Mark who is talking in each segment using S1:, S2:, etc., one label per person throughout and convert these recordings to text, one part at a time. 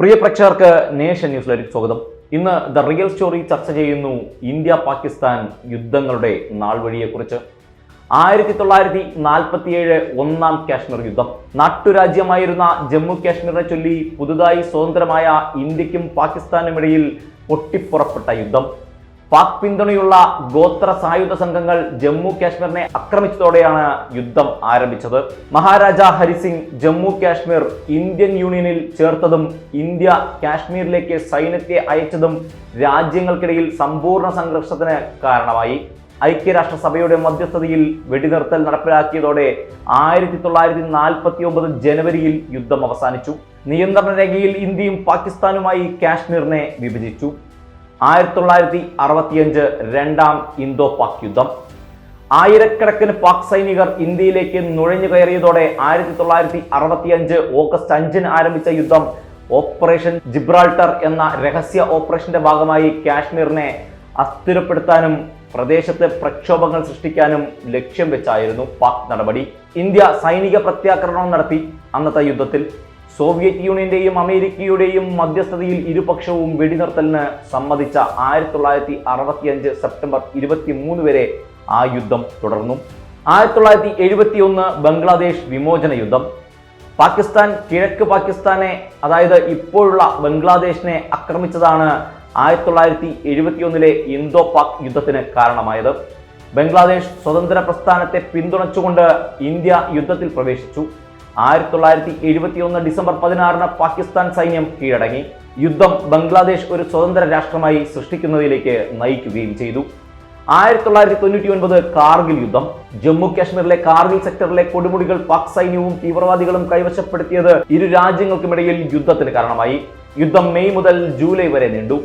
S1: പ്രിയ പ്രേക്ഷകർക്ക് നേഷൻ ന്യൂസിലേക്ക് സ്വാഗതം. ഇന്ന് ദ റിയൽ സ്റ്റോറി ചർച്ച ചെയ്യുന്നു ഇന്ത്യ പാകിസ്ഥാൻ യുദ്ധങ്ങളുടെ നാൾവഴിയെക്കുറിച്ച് ആയിരത്തി തൊള്ളായിരത്തി നാൽപ്പത്തിയേഴ് ഒന്നാം കാശ്മീർ യുദ്ധം. നാട്ടുരാജ്യമായിരുന്ന ജമ്മു കാശ്മീരിനെ ചൊല്ലി പുതുതായി സ്വതന്ത്രമായ ഇന്ത്യക്കും പാകിസ്ഥാനുമിടയിൽ പൊട്ടിപ്പുറപ്പെട്ട യുദ്ധം. പാക് പിന്തുണയുള്ള ഗോത്ര സായുധ സംഘങ്ങൾ ജമ്മു കാശ്മീരിനെ ആക്രമിച്ചതോടെയാണ് യുദ്ധം ആരംഭിച്ചത്. മഹാരാജ ഹരിസിംഗ് ജമ്മു കാശ്മീർ ഇന്ത്യൻ യൂണിയനിൽ ചേർത്തതും ഇന്ത്യ കാശ്മീരിലേക്ക് സൈന്യത്തെ അയച്ചതും രാജ്യങ്ങൾക്കിടയിൽ സമ്പൂർണ സംഘർഷത്തിന് കാരണമായി. ഐക്യരാഷ്ട്രസഭയുടെ മധ്യസ്ഥതയിൽ വെടിനിർത്തൽ നടപ്പിലാക്കിയതോടെ ആയിരത്തി തൊള്ളായിരത്തി നാൽപ്പത്തി ഒമ്പത് ജനുവരിയിൽ യുദ്ധം അവസാനിച്ചു. നിയന്ത്രണ രേഖയിൽ ഇന്ത്യയും പാകിസ്ഥാനുമായി കാശ്മീരിനെ വിഭജിച്ചു. ആയിരത്തി തൊള്ളായിരത്തി അറുപത്തിയഞ്ച് രണ്ടാം ഇന്തോ പാക് യുദ്ധം. ആയിരക്കണക്കിന് പാക് സൈനികർ ഇന്ത്യയിലേക്ക് നുഴഞ്ഞു കയറിയതോടെ ആയിരത്തി തൊള്ളായിരത്തി അറുപത്തിയഞ്ച് ഓഗസ്റ്റ് അഞ്ചിന് ആരംഭിച്ച യുദ്ധം ഓപ്പറേഷൻ ജിബ്രാൾട്ടർ എന്ന രഹസ്യ ഓപ്പറേഷന്റെ ഭാഗമായി കാശ്മീരിനെ അസ്ഥിരപ്പെടുത്താനും പ്രദേശത്ത് പ്രക്ഷോഭങ്ങൾ സൃഷ്ടിക്കാനും ലക്ഷ്യം വെച്ചായിരുന്നു പാക് നടപടി. ഇന്ത്യ സൈനിക പ്രത്യാക്രമണം നടത്തി അന്നത്തെ യുദ്ധത്തിൽ. സോവിയറ്റ് യൂണിയന്റെയും അമേരിക്കയുടെയും മധ്യസ്ഥതയിൽ ഇരുപക്ഷവും വെടിനിർത്തലിന് സമ്മതിച്ച ആയിരത്തി തൊള്ളായിരത്തി അറുപത്തിയഞ്ച് സെപ്റ്റംബർ ഇരുപത്തി മൂന്ന് വരെ ആ യുദ്ധം തുടർന്നു. ആയിരത്തി തൊള്ളായിരത്തി എഴുപത്തി ഒന്ന് ബംഗ്ലാദേശ് വിമോചന യുദ്ധം. പാകിസ്ഥാൻ കിഴക്ക് പാകിസ്ഥാനെ അതായത് ഇപ്പോഴുള്ള ബംഗ്ലാദേശിനെ ആക്രമിച്ചതാണ് ആയിരത്തി തൊള്ളായിരത്തി എഴുപത്തി ഒന്നിലെ ഇന്തോ പാക് യുദ്ധത്തിന് കാരണമായത്. ബംഗ്ലാദേശ് സ്വതന്ത്ര പ്രസ്ഥാനത്തെ പിന്തുണച്ചുകൊണ്ട് ഇന്ത്യ യുദ്ധത്തിൽ പ്രവേശിച്ചു. ആയിരത്തി തൊള്ളായിരത്തി എഴുപത്തി ഒന്ന് ഡിസംബർ പതിനാറിന് പാകിസ്ഥാൻ സൈന്യം കീഴടങ്ങി. യുദ്ധം ബംഗ്ലാദേശ് ഒരു സ്വതന്ത്ര രാഷ്ട്രമായി സൃഷ്ടിക്കുന്നതിലേക്ക് നയിക്കുകയും ചെയ്തു. ആയിരത്തി തൊള്ളായിരത്തി തൊണ്ണൂറ്റി ഒൻപത് കാർഗിൽ യുദ്ധം ജമ്മു കാശ്മീരിലെ കാർഗിൽ സെക്ടറിലെ കൊടുമുടികൾ പാക് സൈന്യവും തീവ്രവാദികളും കൈവശപ്പെടുത്തിയത് ഇരു രാജ്യങ്ങൾക്കുമിടയിൽ യുദ്ധത്തിന് കാരണമായി. യുദ്ധം മെയ് മുതൽ ജൂലൈ വരെ നീണ്ടു.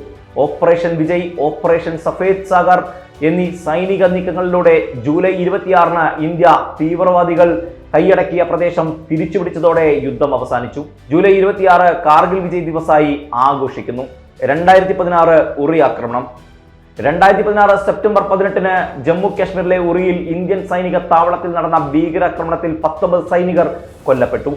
S1: ഓപ്പറേഷൻ വിജയ് ഓപ്പറേഷൻ സഫേദ് സാഗർ എന്നീ സൈനിക നീക്കങ്ങളിലൂടെ ജൂലൈ ഇരുപത്തിയാറിന് ഇന്ത്യ തീവ്രവാദികൾ കൈയടക്കിയ പ്രദേശം തിരിച്ചുപിടിച്ചതോടെ യുദ്ധം അവസാനിച്ചു. ജൂലൈ ഇരുപത്തിയാറ് കാർഗിൽ വിജയ് ദിവസമായി ആഘോഷിക്കുന്നു. രണ്ടായിരത്തി പതിനാറ് ഉറി ആക്രമണം. രണ്ടായിരത്തി പതിനാറ് സെപ്റ്റംബർ പതിനെട്ടിന് ജമ്മു കാശ്മീരിലെ ഉറിയിൽ ഇന്ത്യൻ സൈനിക താവളത്തിൽ നടന്ന ഭീകരാക്രമണത്തിൽ പത്തൊമ്പത് സൈനികർ കൊല്ലപ്പെട്ടു.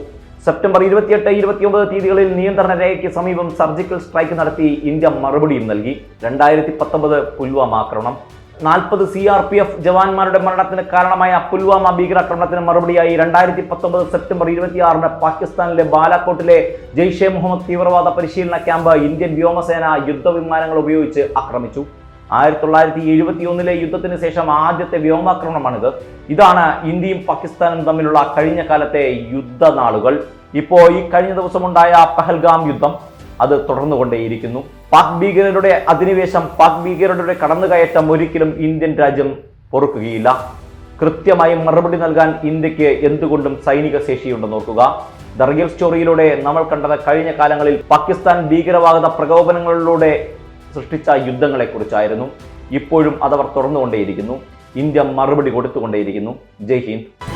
S1: സെപ്റ്റംബർ ഇരുപത്തിയെട്ട് ഇരുപത്തിയൊമ്പത് തീയതികളിൽ നിയന്ത്രണ രേഖയ്ക്ക് സമീപം സർജിക്കൽ സ്ട്രൈക്ക് നടത്തി ഇന്ത്യ മറുപടിയും നൽകി. രണ്ടായിരത്തി പത്തൊമ്പത് പുൽവാമ ആക്രമണം. നാൽപ്പത് സി ആർ പി എഫ് ജവാന്മാരുടെ മരണത്തിന് കാരണമായ പുൽവാമ ഭീകരാക്രമണത്തിന് മറുപടിയായി രണ്ടായിരത്തി പത്തൊമ്പത് സെപ്റ്റംബർ ഇരുപത്തിയാറിന് പാകിസ്ഥാനിലെ ബാലാക്കോട്ടിലെ ജെയ്ഷെ മുഹമ്മദ് തീവ്രവാദ പരിശീലന ക്യാമ്പ് ഇന്ത്യൻ വ്യോമസേന യുദ്ധവിമാനങ്ങൾ ഉപയോഗിച്ച് ആക്രമിച്ചു. ആയിരത്തി തൊള്ളായിരത്തി എഴുപത്തി ഒന്നിലെ യുദ്ധത്തിന് ശേഷം ആദ്യത്തെ വ്യോമാക്രമണമാണിത്. ഇതാണ് ഇന്ത്യയും പാകിസ്ഥാനും തമ്മിലുള്ള കഴിഞ്ഞ കാലത്തെ യുദ്ധനാളുകൾ. ഇപ്പോൾ ഈ കഴിഞ്ഞ ദിവസമുണ്ടായ പഹൽഗാം യുദ്ധം. അത് തുടർന്നു തുടർന്നുകൊണ്ടേയിരിക്കുന്നു. പാക് ഭീകരരുടെ അധിനിവേശം പാക് ഭീകരരുടെ കടന്നുകയറ്റം ഒരിക്കലും ഇന്ത്യൻ രാജ്യം പൊറുക്കുകയില്ല. കൃത്യമായി മറുപടി നൽകാൻ ഇന്ത്യയ്ക്ക് എന്തുകൊണ്ടും സൈനിക ശേഷിയുണ്ടെന്ന് നോക്കുക. ദ റിയൽ സ്റ്റോറിയിലൂടെ നമ്മൾ കണ്ടത് കഴിഞ്ഞ കാലങ്ങളിൽ പാകിസ്ഥാൻ ഭീകരവാദ പ്രകോപനങ്ങളിലൂടെ സൃഷ്ടിച്ച യുദ്ധങ്ങളെക്കുറിച്ചായിരുന്നു. ഇപ്പോഴും അതവർ തുറന്നുകൊണ്ടേയിരിക്കുന്നു. ഇന്ത്യ മറുപടി കൊടുത്തുകൊണ്ടേയിരിക്കുന്നു. Jai Hind.